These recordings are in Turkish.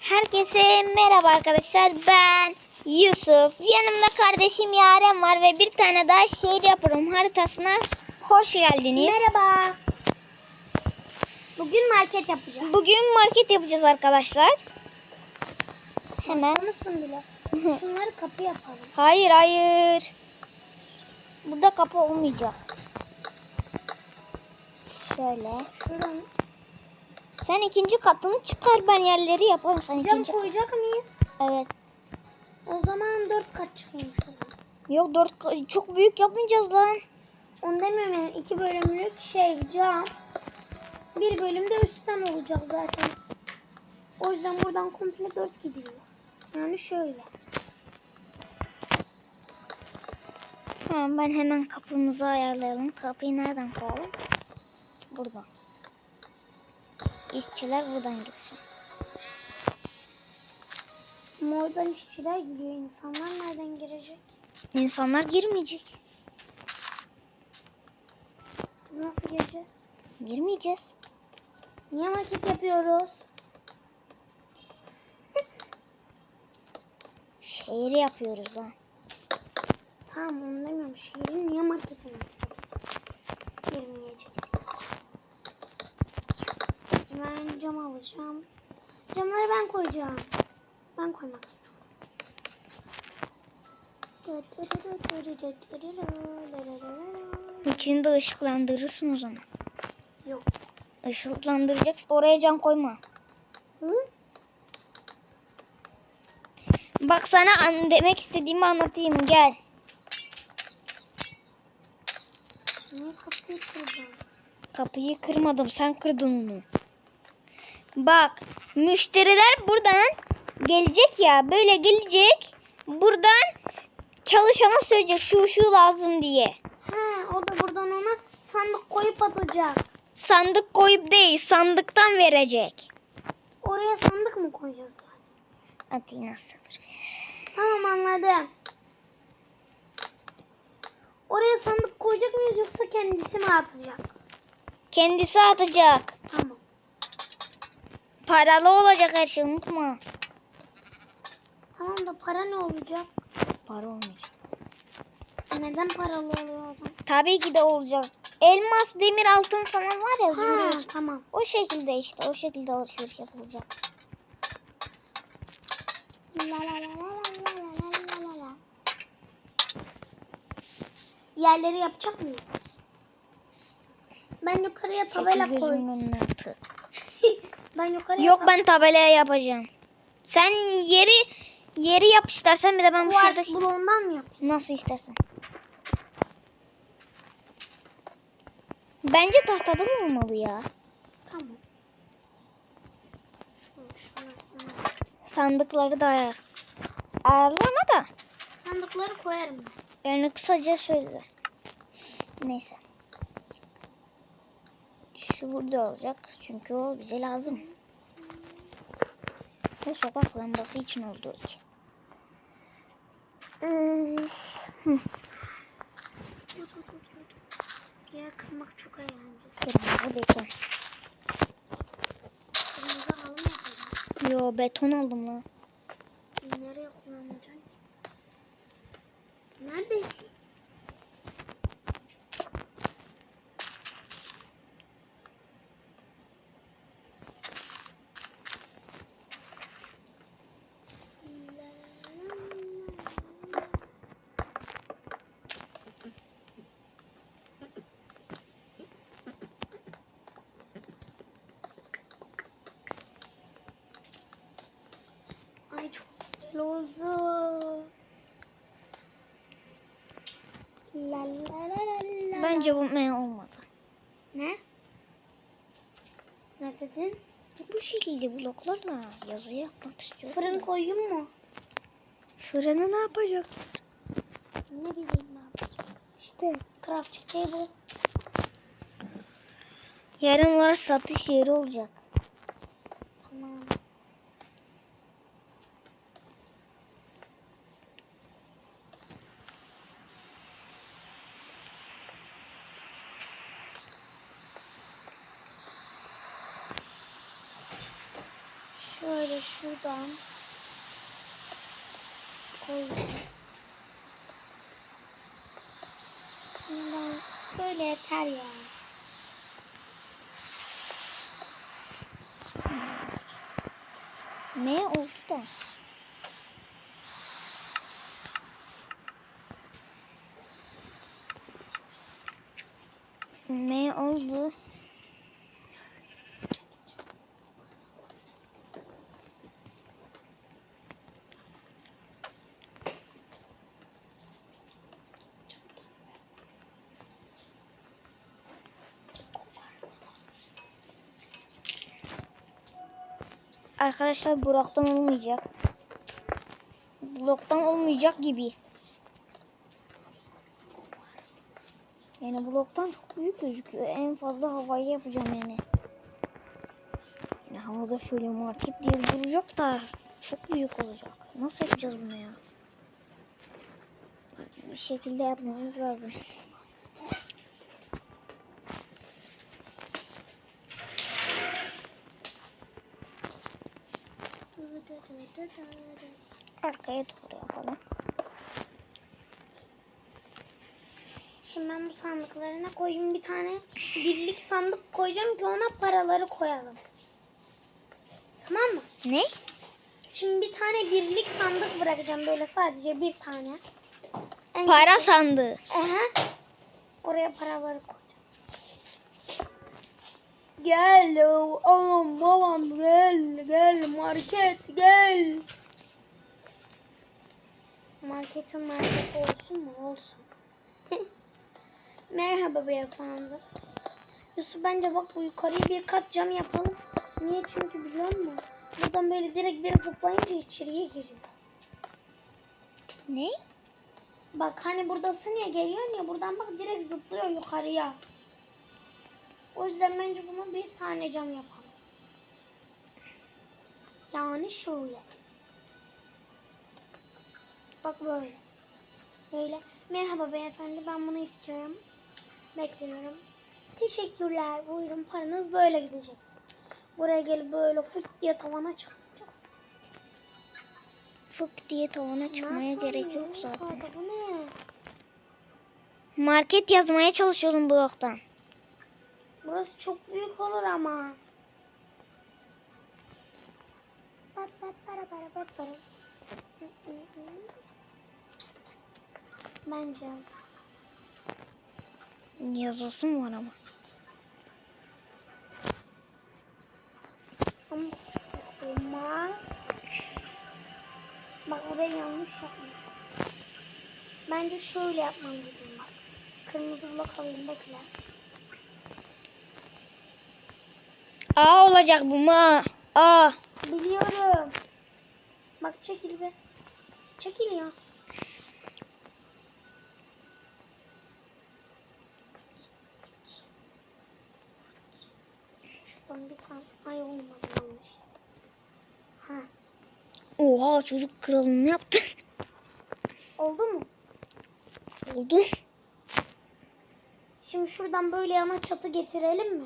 Herkese merhaba arkadaşlar. Ben Yusuf. Yanımda kardeşim Yaren var ve bir tane daha şehir yapıyorum haritasına. Hoş geldiniz. Merhaba. Bugün market yapacağım. Bugün market yapacağız arkadaşlar. Hemen. Mısın bile? Şunları kapı yapalım. Hayır hayır. Burada kapı olmayacak. Şöyle. Şuranın. Sen ikinci katını çıkar ben yerleri yaparım. Sen Cam ikinci. koyacak mıyız? Evet. O zaman dört kat şuradan. Yok dört çok büyük yapmayacağız lan. Onu demiyorum yani iki bölümlük şey cam. Bir bölümde üstten olacak zaten. O yüzden buradan komple dört gidiyor. Yani şöyle. Tamam ben hemen kapımızı ayarlayalım. Kapıyı nereden koyalım? Buradan. İşçiler buradan girsin. Mordan işçiler gidiyor. İnsanlar nereden girecek? İnsanlar girmeyecek. Biz nasıl gireceğiz? Girmeyeceğiz. Niye market yapıyoruz? Şehri yapıyoruz lan. Tamam onu demiyorum. Şehrin niye marketini girmeyeceğiz? Ben cam alacağım. Camları ben koyacağım. Ben koymak istiyorum. İçini de ışıklandırırsın o zaman. Yok. Işıklandıracaksın. Oraya cam koyma. Hı? Bak sana an- demek istediğimi anlatayım. Gel. Niye kapıyı kıracağım? Kapıyı kırmadım. Sen kırdın onu. Bak. Müşteriler buradan gelecek ya. Böyle gelecek. Buradan çalışana söyleyecek şu şu lazım diye. He, o da buradan ona sandık koyup atacak. Sandık koyup değil. Sandıktan verecek. Oraya sandık mı koyacağız? Atina sabır. Tamam anladım. Oraya sandık koyacak mıyız yoksa kendisi mi atacak? Kendisi atacak. Tamam. Paralı olacak her şey unutma. Tamam da para ne olacak? Para olmayacak. Neden paralı oluyor o zaman? Tabii ki de olacak. Elmas, demir, altın falan var ya. Ha, zümrüt. tamam. O şekilde işte. O şekilde alışveriş yapılacak. La la la la la la la la la la. Yerleri yapacak mıyız? Ben yukarıya tabela Çekil Ben yukarıya Yok tab- ben tabelaya yapacağım. Sen yeri yeri yap istersen bir de ben bu Kuvars şurada bloğundan mı yapayım? nasıl istersen. Bence tahtadan olmalı ya. Tamam. Sandıkları da ayar. Ayarlama da. Sandıkları koyarım ben. Yani kısaca şöyle. Neyse. Şu burada olacak. Çünkü o bize lazım. Ve sokak lambası için olduğu için. Yer kırmak çok eğlenceli. Beton. Yo beton aldım lan. Nereye kullanacağım ki? Neredesin? Ay oldu. La la la la la. Bence bu me olmadı. Ne? Ne dedin? Bu şekilde bloklarla yazı yapmak istiyorum. Fırın koyayım mı? Fırını ne yapacak? Ne bileyim ne yapacağım. İşte craft table. Yarın var satış yeri olacak. Tamam. Şöyle şuradan koyacağım. Bundan böyle yeter ya. Ne oldu da? Ne oldu? Arkadaşlar Burak'tan olmayacak. Bloktan olmayacak gibi. Yani bloktan çok büyük gözüküyor. En fazla havayla yapacağım yani. Yani havada şöyle market diye duracak da çok büyük olacak. Nasıl yapacağız bunu ya? Bir şekilde yapmamız lazım. Arkaya doğru yapalım. Şimdi ben bu sandıklarına koyayım bir tane birlik sandık koyacağım ki ona paraları koyalım. Tamam mı? Ne? Şimdi bir tane birlik sandık bırakacağım böyle sadece bir tane. En Para sandığı. Aha. Oraya paraları koyacağız. Gel oğlum babam gel gel market gel. Marketin market olsun mu? Olsun. Merhaba beyefendi. Yusuf bence bak bu yukarıya bir kat cam yapalım. Niye? Çünkü biliyor musun? Buradan böyle direkt bir zıplayınca içeriye giriyor. Ne? Bak hani buradasın ya geliyorsun ya buradan bak direkt zıplıyor yukarıya. O yüzden bence bunu bir tane cam yapalım. Yani şöyle. Bak böyle. Böyle. Merhaba beyefendi ben bunu istiyorum. Bekliyorum. Teşekkürler. Buyurun paranız böyle gidecek. Buraya gelip böyle fıt diye tavana çıkacağız. Fık diye tavana çıkmaya gerek yok zaten. Bu ne? Market yazmaya çalışıyorum bloktan. Burası çok büyük olur ama. Pat pat para para pat para. Bence Yazısı mı var ama? ama bak buraya yanlış yapmış. Bence şöyle yapmam bak. Kırmızı blok alayım bekle. A olacak bu ma. A. Biliyorum. Bak çekil be. Çekil ya. Şuradan bir tane. Ay olmadı yanlış. Ha. Oha çocuk kralını yaptı. Oldu mu? Oldu. Şimdi şuradan böyle yana çatı getirelim mi?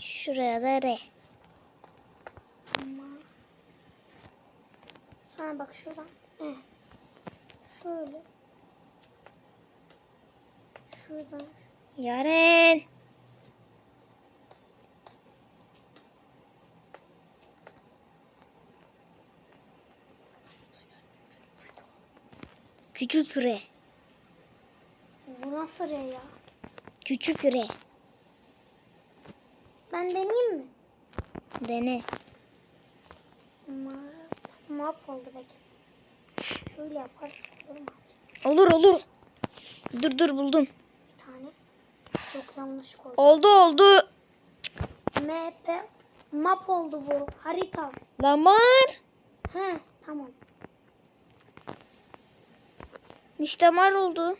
Şuraya da R. Ama. Ha bak şuradan. Eh. Şöyle. Şuradan. Yaren. Küçük R. Bu nasıl re ya? Küçük R. Ben deneyeyim mi? Dene. Map, map oldu belki. Şöyle yaparsak olur mu? Olur olur. Dur dur buldum. Bir tane. Yok yanlış koydum. Oldu oldu. Map, map oldu bu. Harita. Lamar. He tamam. İşte mar oldu.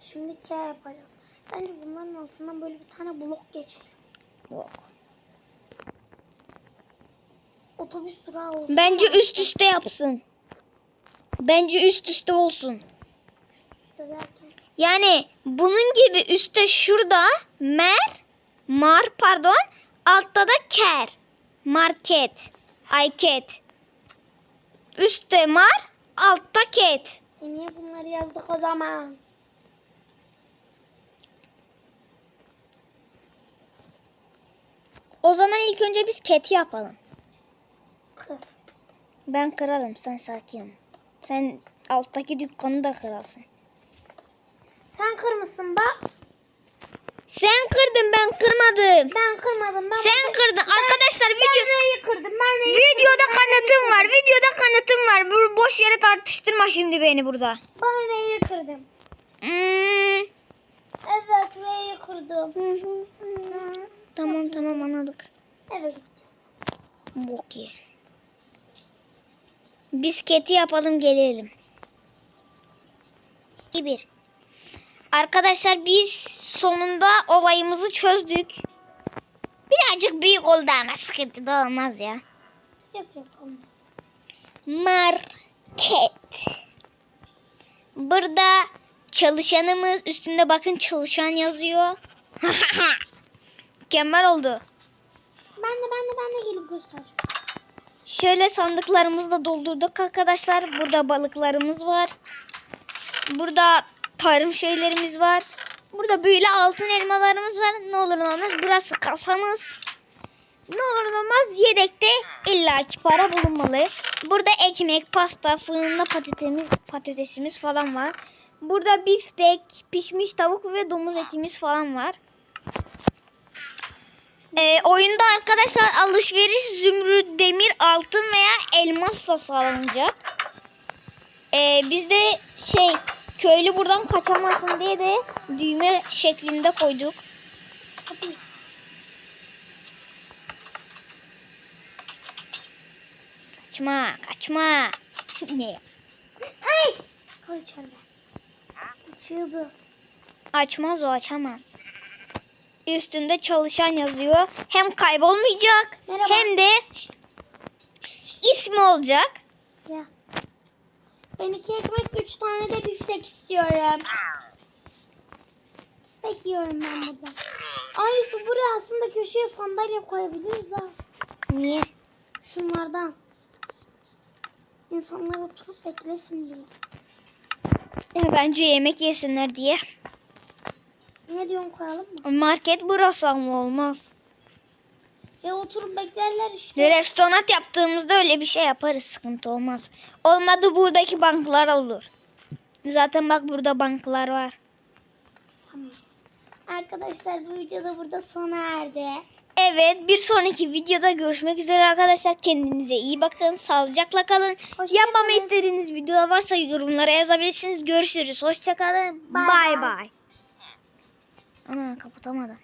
Şimdi K yapacağız. Bence bunların altından böyle bir tane blok geçelim. Yok. Otobüs durağı olsun. Bence üst üste yapsın. Bence üst üste olsun. Yani bunun gibi üstte şurada mer Mar pardon. Altta da ker. Market. Ayket. Üstte mar. Altta ket. E niye bunları yazdık o zaman? O zaman ilk önce biz keti yapalım. Kır. Ben kırarım sen sakin ol. Sen alttaki dükkanı da kırasın. Sen kırmışsın bak. Sen kırdın ben kırmadım. Ben kırmadım. Ben Sen kırdın. Arkadaşlar video R'yi kırdım. Ben R'yi videoda kanıtım var. Videoda kanıtım var. Bu boş yere tartıştırma şimdi beni burada. Ben R'yi kırdım. Hmm. Evet R'yi kırdım. Hı. Tamam tamam anladık. Evet. Bok ye. Bisketi yapalım gelelim. 2-1. Arkadaşlar biz sonunda olayımızı çözdük. Birazcık büyük oldu ama sıkıntı da olmaz ya. Yok yok olmaz. Market. Burada çalışanımız üstünde bakın çalışan yazıyor. Mükemmel oldu. Ben de ben de ben de gelip göster. Şöyle sandıklarımızı da doldurduk arkadaşlar. Burada balıklarımız var. Burada tarım şeylerimiz var. Burada böyle altın elmalarımız var. Ne olur ne olmaz. Burası kasamız. Ne olur ne olmaz yedekte illaki para bulunmalı. Burada ekmek, pasta, fırında patatesimiz, patatesimiz falan var. Burada biftek, pişmiş tavuk ve domuz etimiz falan var. Ee, oyunda arkadaşlar alışveriş zümrüt, demir, altın veya elmasla sağlanacak. Ee, biz de şey köylü buradan kaçamasın diye de düğme şeklinde koyduk. Kaçma, kaçma. Ne? Ay! Koy. Çığdı. Açmaz o açamaz. Üstünde çalışan yazıyor. Hem kaybolmayacak Merhaba. hem de ismi olacak. Ya. Ben iki ekmek, üç tane de biftek istiyorum. Biftek yiyorum ben burada. Ay su buraya aslında köşeye sandalye koyabiliriz ha. Niye? Şunlardan. İnsanlar oturup beklesin diye. Ya Bence yemek yesinler diye. Ne diyorsun koyalım mı? Market burası ama olmaz. Ya oturup beklerler işte. Ve restoran yaptığımızda öyle bir şey yaparız. Sıkıntı olmaz. Olmadı buradaki banklar olur. Zaten bak burada banklar var. Tamam. Arkadaşlar bu video da burada sona erdi. Evet bir sonraki videoda görüşmek üzere arkadaşlar. Kendinize iyi bakın. Sağlıcakla kalın. Hoşça Yapmamı kalın. istediğiniz videolar varsa yorumlara yazabilirsiniz. Görüşürüz. Hoşçakalın. Bay. bay. Ana kapatamadım.